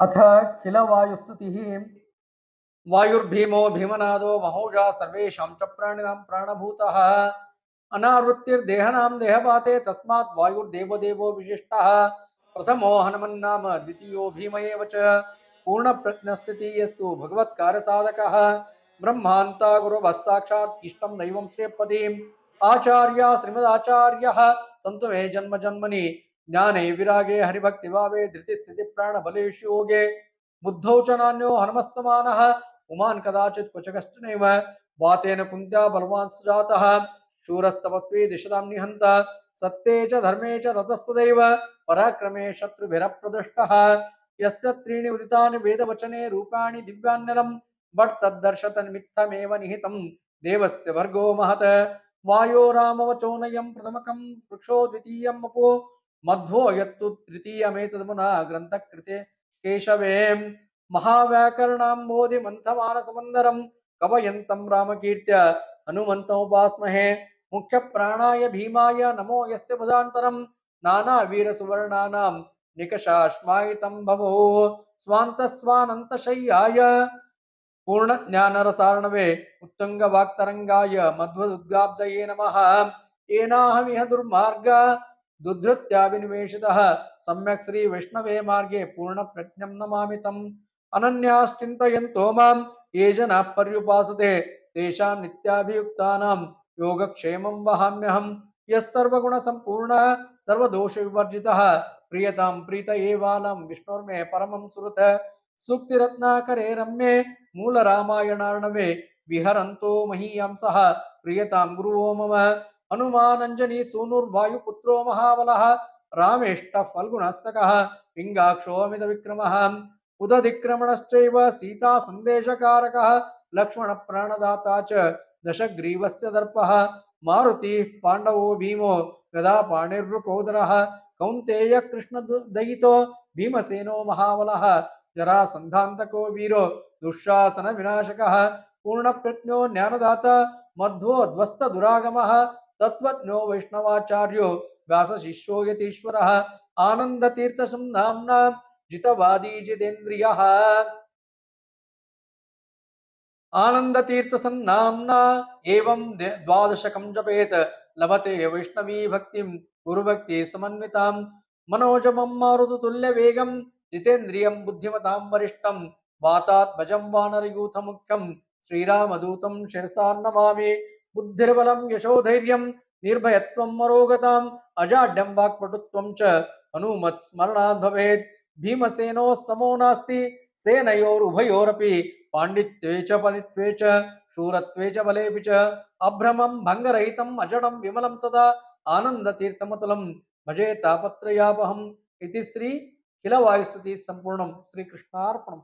अथ किल वायुस्तुतिः? वायुर्भीमो भीमनादो महौजा सर्वेषां च प्राणिनां प्राणभूतः। अनावृत्तिर्देहनां देहपाते तस्मात् वायुर्देवदेवो विशिष्टः। प्रथमो हनुमन्नाम द्वितीयो भीम एव च। पूर्णप्रज्ञस्थितियस्तु भगवत्कार्यसाधकः ब्रह्मान्ता गुरुवः साक्षात् इष्टं दैवं श्रेयपतिम् आचार्य श्रीमदाचार्यः। सन्तु मे जन्म जन्मनि। ज्ञाने विरागे हरिभक्तिभावे धृतिस्थितिप्राणबलेषु योगे। बुद्धौ च नान्यो हनुमस्समानः उमान् कदाचित् क्वचकश्चनैव वातेन कुन्त्या बलवान् सुजातः। शूरस्तपस्वी दिशतां निहन्त। सत्ये च धर्मे च रतः सदैव पराक्रमे शत्रुभिरप्रदृष्टः। यस्य त्रीणि उदितानि वेदवचने रूपाणि दिव्यान्यलं बट् तद्दर्शतन्मित्थमेव निहितं देवस्य भर्गो महत्। वायो रामवचोनयं प्रथमकं। वृक्षो द्वितीयम् अपो मध्वो यत्तु तृतीयमेतद्मुना ग्रन्थकृते केशवे महाव्याकरणाम्बोधि मन्थमानसमन्दरं कवयन्तं रामकीर्त्य हनुमन्तमुपास्महे। मुख्यप्राणाय भीमाय नमो यस्य भुजान्तरं नानावीरसुवर्णानां निकषाश्मायितं भवो। स्वान्तस्वानन्तशय्याय। पूर्णज्ञानरसार्णवे उत्तुङ्गवाक्तरङ्गाय मध्वदुद्गाब्दये नमः। येनाहमिह दुर्मार्ग। दुद्धृत्या विनिवेशितः सम्यक् श्रीवैष्णवे मार्गे पूर्णप्रज्ञं नमामि तम्। अनन्याश्चिन्तयन्तो माँ ये जनाः पर्युपासते, तेषां नित्याभियुक्तानां योगक्षेमं वहाम्यहं यः सर्वगुणसम्पूर्णः, सर्वदोषविवर्जितः, प्रियतां प्रीत एवालं विष्णोर्मे परमं सुरत। सूक्तिरत्नाकरे रम्ये मूलरामायणार्णवे, विहरन्तो महीयांसः, प्रियतां गुरुवो मम। ಹನುಮಾನಂಜನಿ ಸೂನುರ್ವಾಯು ಪುತ್ರೋ ಮಹಾಬಲಃ, ರಾಮೇಷ್ಟ ಫಲ್ಗುಣ ಸಕಃ ವಿಕ್ರಮ ಅಮಿತ ವಿಕ್ರಮಃ ಉದಧಿಕ್ರಮಣಶ್ಚೈವ ಸೀತಾ ಸಂದೇಶಕಾರಕಃ, ಲಕ್ಷ್ಮಣ ಪ್ರಾಣದಾತ ಚ ದಶಗ್ರೀವಸ್ಯ ದರ್ಪ, ಮಾರುತಿ ಪಾಂಡವೋ ಭೀಮೋ ಗದಾ ಪಾಣಿರ್ಕೋದರ ಕೌಂತೆಯ ಕೃಷ್ಣ ದಯಿತೋ ಭೀಮಸೇನೋ ಮಹಾಬಲ ಜರಾ ಸಂಧಾಂತಕೋ ವೀರೋ ದುಶಾಸನ ವಿನಾಶಕ ಪೂರ್ಣ ಪ್ರಜ್ಞೋ ಜ್ಞಾನದಾತ ಮಧ್ವೋ ಧ್ವಸ್ತ ದುರಾಗಮಃ तत्त्वज्ञो वैष्णवाचार्यो व्यासशिष्यो यतीश्वरः आनन्दतीर्थशं नाम्ना जितवादी जितेन्द्रियः आनन्दतीर्थसन्नाम्ना एवं द्वे- द्वादशकं जपेत् लभते वैष्णवी भक्तिं गुरुभक्ति समन्वितां मनोजमं मारुतुल्यवेगं जितेन्द्रियं बुद्धिमतां वरिष्ठं वातात्मजं वानरयूथमुख्यं श्रीरामदूतं शिरसा బుద్ధిర్బలం యశోధైర్యం నిర్భయత్వం మరోగతాం. అజాడ్యం వాక్పటుత్వం చ హనుమత్ స్మరణాద్ భవేత్. భీమసేనో సమో నాస్తి సేనయోరుభయోరపి పాండిత్వే చ ఫలిత్వే చ శూరత్వే చ బలేపి చ. అభ్రమం భంగరహితం అజడం విమలం సదా ఆనందతీర్థమతులం భజే తాపత్రయాపహం. ఇది శ్రీ కిలవాయుస్తుతి సంపూర్ణం. శ్రీకృష్ణార్పణం